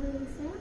হয়ে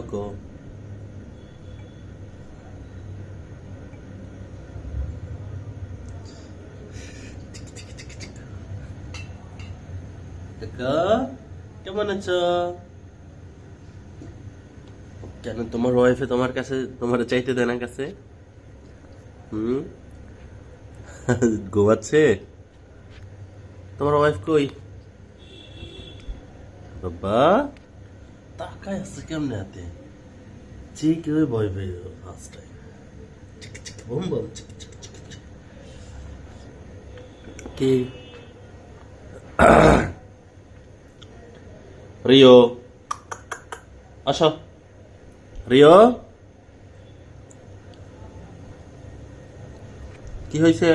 কোকো কেমন আছো কেন তোমার ওয়াইফে তোমার কাছে তোমার চাইতে দেয় না কাছে হুম ঘুমাচ্ছে তোমার ওয়াইফ কই বাবা তাকায় আছে কেমনে হাতে? ভয় পেয়ে ফার্স্ট টাইম চিক চিক বম বম চিক চিক চিক চিক কে? রিও। আসো। রিও? কি হয়েছে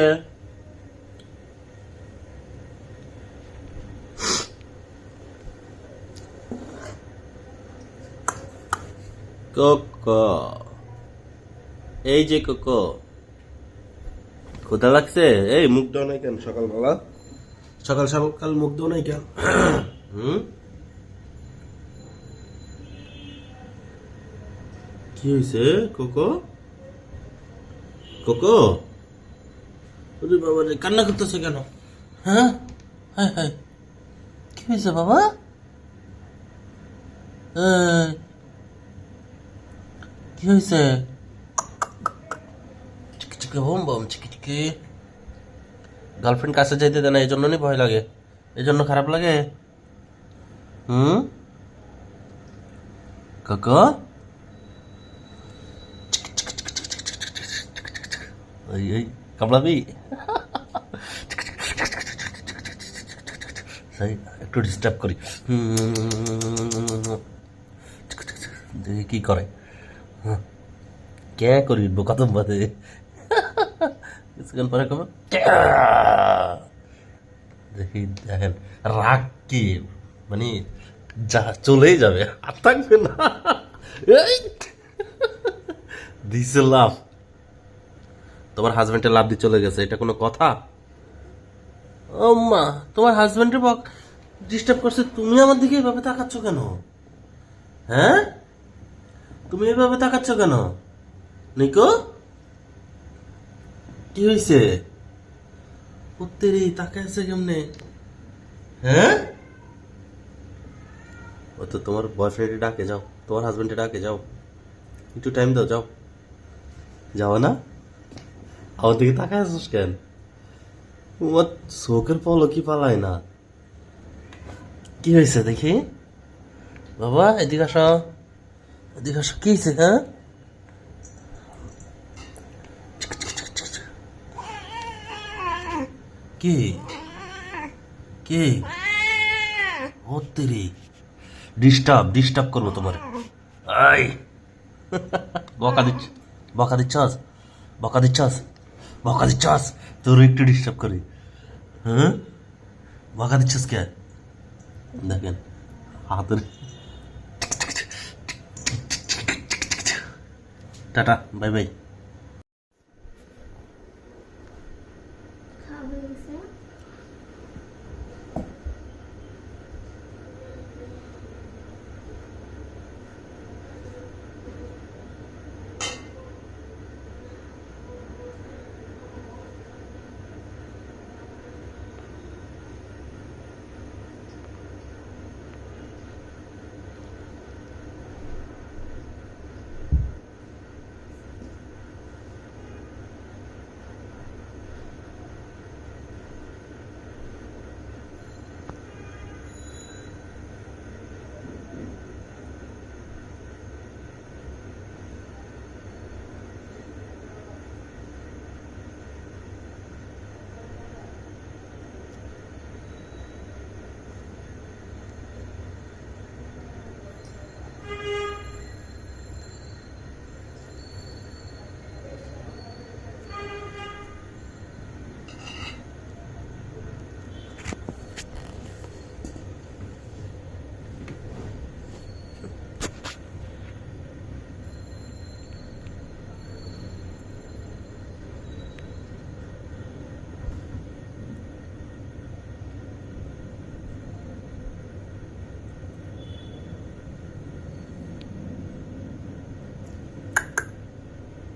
কোকো। এই যে কোকো। ক্ষুধা লাগছে? এই মুখ দাও নাই কেন সকালবেলা? সকাল সকাল মুখ দাও নাই কেন? হুম? কি হয়েছে কোকো? কোকো? ওরে বাবা রে কান্না করতেছে কেন? হ্যাঁ? হায় হায়। কি হয়েছে বাবা? এই, কি হয়েছে চিকি চিকি বম চিকি গার্লফ্রেন্ড কাছে যাইতে দেয় না এই জন্য ভয় লাগে এই জন্য খারাপ লাগে হুম কাকা ওই ওই কামড়াবি একটু ডিস্টার্ব করি। দেখি কি করে কে করি, বোকা তো বাদে। কিছুক্ষণ পরে কবে দেখি, দেখেন রাগ কি মানে যা চলেই যাবে, আর থাকবে না! দিছে লাভ। তোমার হাজবেন্ডের লাভ দিয়ে চলে গেছে, এটা কোনো কথা? ও মা, তোমার হাজবেন্ডের বক ডিস্টার্ব করছে, তুমি আমার দিকে এভাবে তাকাচ্ছ কেন? হ্যাঁ? তুমি এভাবে তাকাচ্ছ কেন? নিকো? কি হয়েছে উত্তেরি তাকায় আছে কেমনে? হ্যাঁ? ও তো তোমার বয়ফ্রেন্ডে ডাকে, যাও। তোমার হাজবেন্ডে ডাকে, যাও। একটু টাইম দাও, যাও। যাও না? আমার দিকে তাকায় আছিস কেন? তোমার চোখের পলো কি পালায় না। কি হয়েছে দেখি? বাবা, এদিকে আসো। এদিকে কি হয়েছে হ্যাঁ? কি? কি? ও তেরি ডিস্টার্ব ডিস্টার্ব করব তোমার। আই। বকা দিচ্ছ, বকা দিচ্ছস? বকা দিচ্ছস? বকা দিচ্ছস? তোর একটু ডিস্টার্ব করি। হ্যাঁ? বকা দিচ্ছস কে? দেখেন, হাতের টাটা বাই বাই।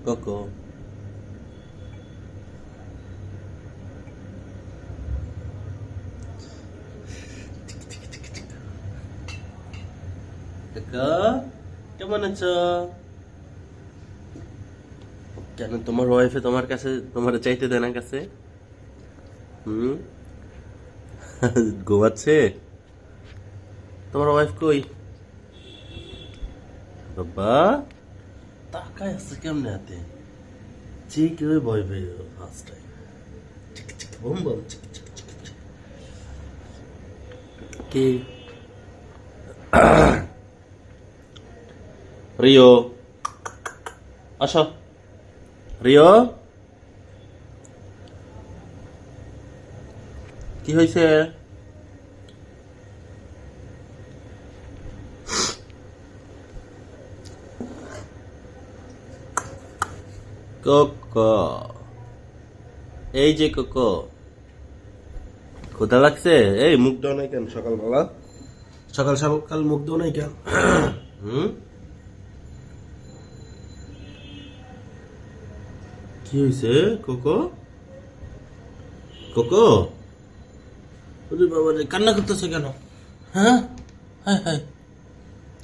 কোকো কেমন আছো? কেন তোমার ওয়াইফে তোমার কাছে, তোমার চাইতে দেয় না কাছে? হুম? ঘুমাচ্ছে? তোমার ওয়াইফ কই? বাবা তাকায় আছে কেমনে হাতে? ভয় পেয়ে ফার্স্ট টাইম বম বম কি? রিও। রিও? কি হয়েছে কোকো। এই যে কোকো। ক্ষুধা লাগছে? এই মুখ দাও নাই কেন সকালবেলা? সকাল সকাল মুখ দাও নাই কেন? হুম? কি হয়েছে কোকো? কোকো? ওরে বাবা রে কান্না করতেছে কেন? হ্যাঁ? হ্যাঁ হ্যাঁ।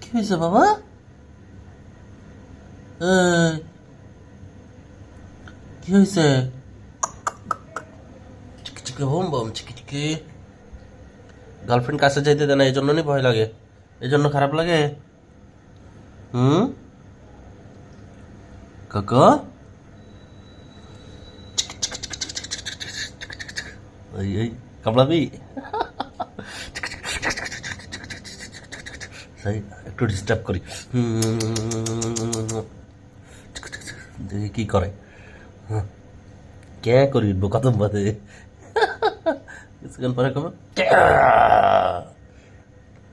কি হয়েছে বাবা? এই, কি হয়েছে চিকি চিকি বম চিকি গার্লফ্রেন্ড কাছে যাইতে দেয় না এই জন্য নি ভয় লাগে এই জন্য খারাপ লাগে হুম কাকা ওই ওই কামড়াবি তাই একটু ডিস্টার্ব করি দেখি কি করে হুম। কে করি বোকা তো বাদে। কিছুক্ষণ পরে কবে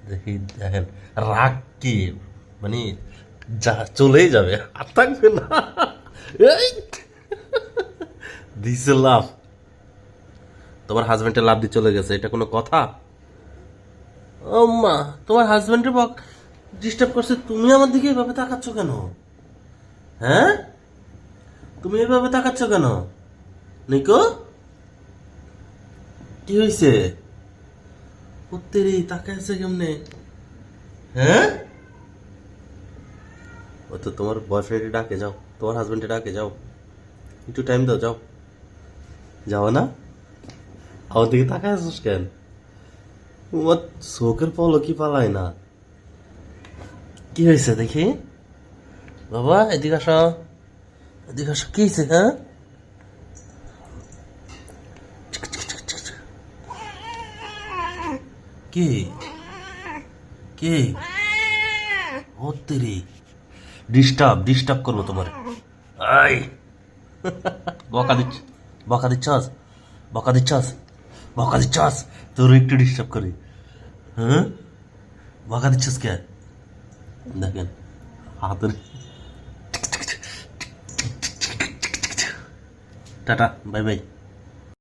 দেখি, দেখেন, রাগ কি? মানে যা চলেই যাবে, আর থাকবে না! দিছে লাভ তোমার হাজবেন্ডের লাভ দিয়ে চলে গেছে, এটা কোনো কথা? ও মা, তোমার হাজবেন্ডের বক ডিস্টার্ব করছে, তুমি আমার দিকে এভাবে তাকাচ্ছ কেন? হ্যাঁ? তুমি এভাবে তাকাচ্ছ কেন? নিকো? কি হয়েছে উত্তেরি তাকাইছে কেমনে? হ্যাঁ? ও তো তোমার বয়ফ্রেন্ডে ডাকে, যাও। তোমার হাজবেন্ডে ডাকে, যাও। একটু টাইম দাও, যাও। যাও না? আমার দিকে তাকায় আছিস কেন? তোমার চোখের পলো কি পালায় না। কি হয়েছে দেখি? বাবা, এদিকে আসো। আসো কি হ্যাঁ? কি? কি? ও তেরি ডিস্টার্ব ডিস্টার্ব করব তোমার। আই! বকা দিচ্ছ বকা দিচ্ছস বকা দিচ্ছস বকা দিচ্ছস তোর একটু ডিস্টার্ব করি। হ্যাঁ? বকা দিচ্ছস কে দেখেন, হাতের টাটা বাই বাই